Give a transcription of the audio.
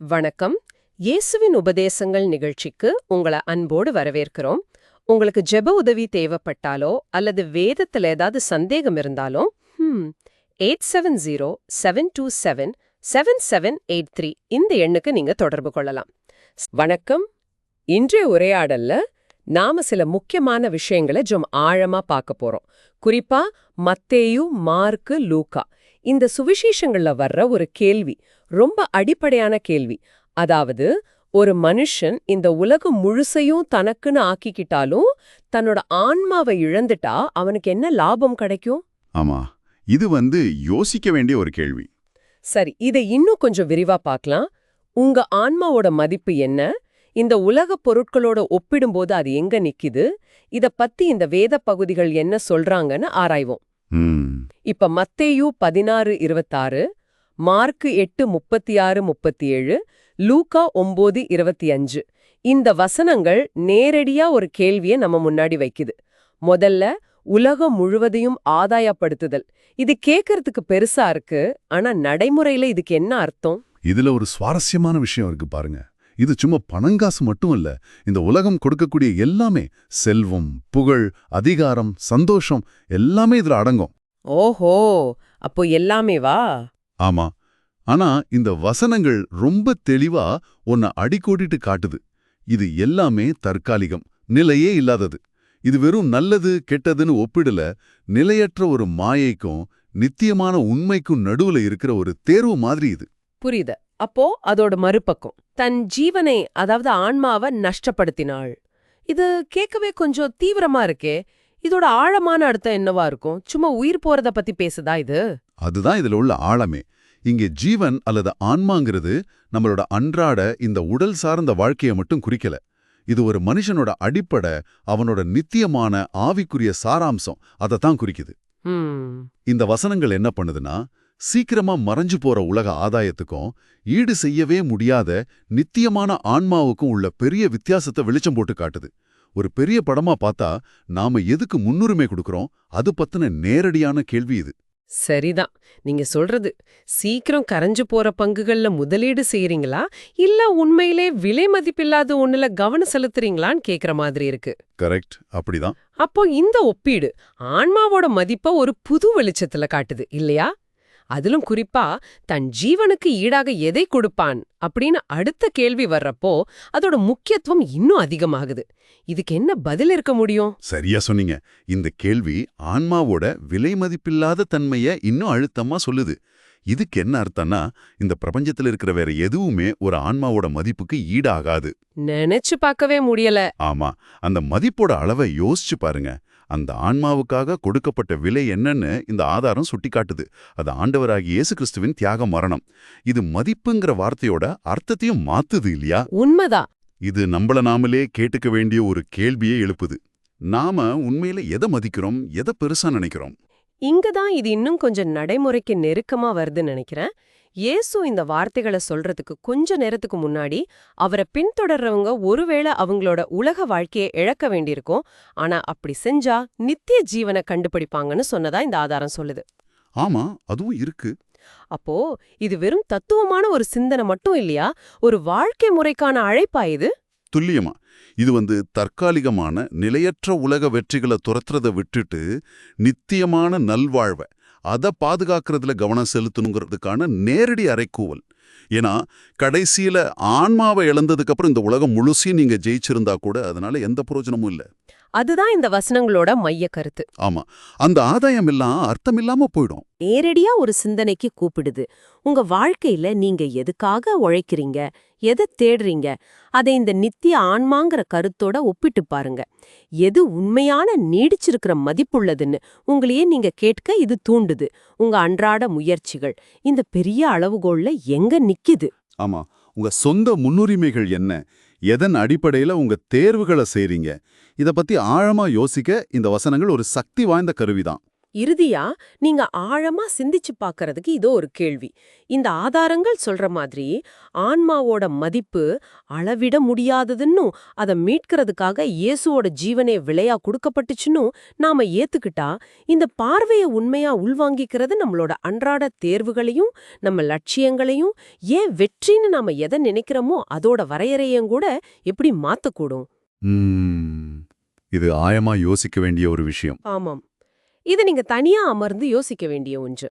வணக்கம். இயேசுவின் உபதேசங்கள் நிகழ்ச்சிக்கு உங்களை அன்போடு வரவேற்கிறோம். உங்களுக்கு ஜெப உதவி தேவைப்பட்டாலோ அல்லது வேதத்துல ஏதாவது சந்தேகம் இருந்தாலோ eight seven zero seven two seven seven seven eight three இந்த எண்ணுக்கு நீங்க தொடர்பு கொள்ளலாம். வணக்கம். இன்றைய உரையாடல்ல நாம சில முக்கியமான விஷயங்களை ஜொம் ஆழமா பார்க்க போறோம். குறிப்பா மத்தேயு மார்க்கு லூக்கா. இந்த சுவிசேஷங்கள்ல வர்ற ஒரு கேள்வி ரொம்ப அடிப்படையான கேள்வி. அதாவது ஒரு மனுஷன் இந்த உலகம் முழுசையும் தனக்குன்னு ஆக்கிக்கிட்டாலும் தன்னோட ஆன்மாவை இழந்துட்டா அவனுக்கு என்ன லாபம் கிடைக்கும்? ஆமா இது வந்து யோசிக்க வேண்டிய ஒரு கேள்வி. சரி இதை இன்னும் கொஞ்சம் விரிவா பார்க்கலாம். உங்க ஆன்மாவோட மதிப்பு என்ன? இந்த உலக பொருட்களோட ஒப்பிடும்போது அது எங்க நிக்குது? இத பத்தி இந்த வேத பகுதிகள் என்ன சொல்றாங்கன்னு ஆராய்வோம். இப்ப மத்தேயு பதினாறு இருபத்தாறு மார்க்கு எட்டு முப்பத்தி ஆறு முப்பத்தி ஏழு லூக்கா ஒம்போது இருபத்தி அஞ்சு இந்த வசனங்கள் நேரடியா ஒரு கேள்வியை நம்ம முன்னாடி வைக்குது. முதல்ல உலகம் முழுவதையும் ஆதாயப்படுத்துதல். இது கேக்கறதுக்கு பெருசா இருக்கு ஆனா நடைமுறையில இதுக்கு என்ன அர்த்தம்? இதுல ஒரு சுவாரஸ்யமான விஷயம் இருக்கு பாருங்க. இது சும்மா பணங்காசு மட்டும் இல்ல இந்த உலகம் கொடுக்கக்கூடிய எல்லாமே செல்வம் புகழ் அதிகாரம் சந்தோஷம் எல்லாமே இதுல அடங்கும். ஓஹோ அப்போ எல்லாமே வா ஆமா. ஆனா இந்த வசனங்கள் ரொம்ப தெளிவா உன்னை அடிக்கோடிட்டு காட்டுது. இது எல்லாமே தற்காலிகம் நிலையே இல்லாதது. இது வெறும் நல்லது கெட்டதுன்னு ஒப்பிடல. நிலையற்ற ஒரு மாயைக்கும் நித்தியமான உண்மைக்கும் நடுவுல இருக்கிற ஒரு தேர்வு மாதிரி இது. புரியுது. அப்போ அதோட மறுபக்கம். தன் ஜீவனை அதாவது ஆன்மாவை நஷ்டப்படுத்தினாள். இது கேட்கவே கொஞ்சம் தீவிரமா இருக்கே. இதோட ஆழமான அர்த்தம் என்னவா இருக்கும்? சும்மா உயிர் போறத பத்தி பேசுதா இது? அதுதான் இதுல உள்ள ஆழமே. இங்கே ஜீவன் அல்லது ஆன்மாங்கிறது நம்மளோட அன்றாட இந்த உடல் சார்ந்த வாழ்க்கையை மட்டும் குறிக்கல. இது ஒரு மனுஷனோட அடிப்படை அவனோட நித்தியமான ஆவிக்குரிய சாராம்சம். அதைத்தான் குறிக்குது. ஹம், இந்த வசனங்கள் என்ன பண்ணுதுன்னா சீக்கிரமா மறைஞ்சு போற உலக ஆதாயத்துக்கும் ஈடு செய்யவே முடியாத நித்தியமான ஆன்மாவுக்கும் உள்ள பெரிய வித்தியாசத்தை வெளிச்சம் போட்டு காட்டுது. ஒரு பெரிய படமா பார்த்தா நாம எதுக்கு முன்னுரிமை கொடுக்கறோம்? அது பத்தின நேரடியான கேள்வி இது. சரிதான். நீங்க சொல்றது சீக்கிரம் கரைஞ்சு போற பங்குகள்ல முதலீடு செய்யறீங்களா இல்ல உண்மையிலே விலை மதிப்பில்லாத ஒண்ணுல கவனம் செலுத்துறீங்களான்னு கேக்குற மாதிரி இருக்கு. கரெக்ட். அப்படிதான். அப்போ இந்த ஒப்பீடு ஆன்மாவோட மதிப்ப ஒரு புது வெளிச்சத்துல காட்டுது இல்லையா? அதிலும் குறிப்பா தன் ஜீவனுக்கு ஈடாக எதை கொடுப்பான் அப்படின்னு அடுத்த கேள்வி வர்றப்போ அதோட முக்கியத்துவம் இன்னும் அதிகமாகுது. இதுக்கு என்ன பதில் இருக்க முடியும்? சரியா சொன்னீங்க. இந்த கேள்வி ஆன்மாவோட விலை மதிப்பில்லாத தன்மைய இன்னும் அழுத்தமா சொல்லுது. இதுக்கு என்ன அர்த்தம்னா இந்த பிரபஞ்சத்துல இருக்கிற வேற எதுவுமே ஒரு ஆன்மாவோட மதிப்புக்கு ஈடாகாது. நினைச்சு பார்க்கவே முடியல. ஆமா. அந்த மதிப்போட அளவை யோசிச்சு பாருங்க. அந்த ஆன்மாவுக்காக கொடுக்கப்பட்ட விலை என்னன்னு இந்த ஆதாரம் சுட்டிக்காட்டுது. அது ஆண்டவராகிய இயேசு கிறிஸ்துவின் தியாக மரணம். இது மதிப்புங்கிற வார்த்தையோட அர்த்தத்தையும் மாத்துது இல்லையா? உண்மைதான். இது நம்மள நாமளே கேட்டுக்க வேண்டிய ஒரு கேள்வியே எழுப்புது. நாம உண்மையில எதை மதிக்கிறோம் எதை பெருசா நினைக்கிறோம்? இங்கதான் இது இன்னும் கொஞ்சம் நடைமுறைக்கு நெருக்கமா வருதுன்னு நினைக்கிறேன். இயேசு இந்த வார்த்தைகளை சொல்றதுக்கு கொஞ்ச நேரத்துக்கு முன்னாடி அவரை பின்தொடர்றவங்க ஒருவேளை அவங்களோட உலக வாழ்க்கையை இழக்க வேண்டியிருக்கும். ஆனா அப்படி செஞ்சா நித்திய ஜீவனை கண்டுபிடிப்பாங்கன்னு சொன்னதா இந்த ஆதாரம் சொல்லுது. ஆமா அதுவும் இருக்கு. அப்போ இது வெறும் தத்துவமான ஒரு சிந்தனை மட்டும் இல்லையா? ஒரு வாழ்க்கை முறைக்கான அழைப்பா இது? துல்லியமா. இது வந்து தற்காலிகமான நிலையற்ற உலக வெற்றிகளை துரத்துறதை விட்டுட்டு நித்தியமான நல்வாழ்வை அதை பாதுகாக்கிறதுல கவனம் செலுத்தணுங்கிறதுக்கான நேரடி அறைக்கூவல். ஏன்னா கடைசியில ஆன்மாவை இழந்ததுக்கு அப்புறம் இந்த உலகம் முழுசையும் நீங்க ஜெயிச்சிருந்தா கூட அதனால எந்த பிரயோஜனமும் இல்ல. அதுதான் இந்த வசனங்களோட மைய கருத்து. ஆமா. அந்த ஆதாயம் எல்லாம் அர்த்தம் இல்லாம போயிடும். நேரடியா ஒரு சிந்தனைக்கு கூப்பிடுது. உங்க வாழ்க்கையில நீங்க எதுக்காக உழைக்கிறீங்க? எதை தேடுறீங்க? அதை இந்த நித்திய ஆன்மாங்கிற கருத்தோட ஒப்பிட்டு பாருங்க. எது உண்மையான நீடிச்சிருக்கிற மதிப்புள்ளதுன்னு உங்களையே நீங்க கேட்க இது தூண்டுது. உங்க அன்றாட முயற்சிகள் இந்த பெரிய அளவுகோல்ல எங்க நிக்குது? ஆமா. உங்க சொந்த முன்னுரிமைகள் என்ன? எதன் அடிப்படையில உங்க தேர்வுகளை செய்றீங்க? இத பத்தி ஆழமா யோசிக்க இந்த வசனங்கள் ஒரு சக்தி வாய்ந்த கருவிதான். இறுதியா நீங்க ஆழமா சிந்திச்சு பார்க்கறதுக்கு இதோ ஒரு கேள்வி. இந்த ஆதாரங்கள் சொல்ற மாதிரி ஆன்மாவோட மதிப்பு அளவிட முடியாததுன்னும் அதை மீட்கிறதுக்காக இயேசுவோட ஜீவனே விலையா கொடுக்கப்பட்டுச்சுன்னு நாம ஏத்துக்கிட்டா இந்த பார்வைய உண்மையா உள்வாங்கிக்கிறது நம்மளோட அன்றாட தேர்வுகளையும் நம்ம லட்சியங்களையும் ஏன் வெற்றின்னு நாம எதை நினைக்கிறோமோ அதோட வரையறையும் கூட எப்படி மாத்தக்கூடும்? இது ஆயமா யோசிக்க வேண்டிய ஒரு விஷயம். ஆமாம். இது நீங்க தனியா அமர்ந்து யோசிக்க வேண்டிய ஒன்று.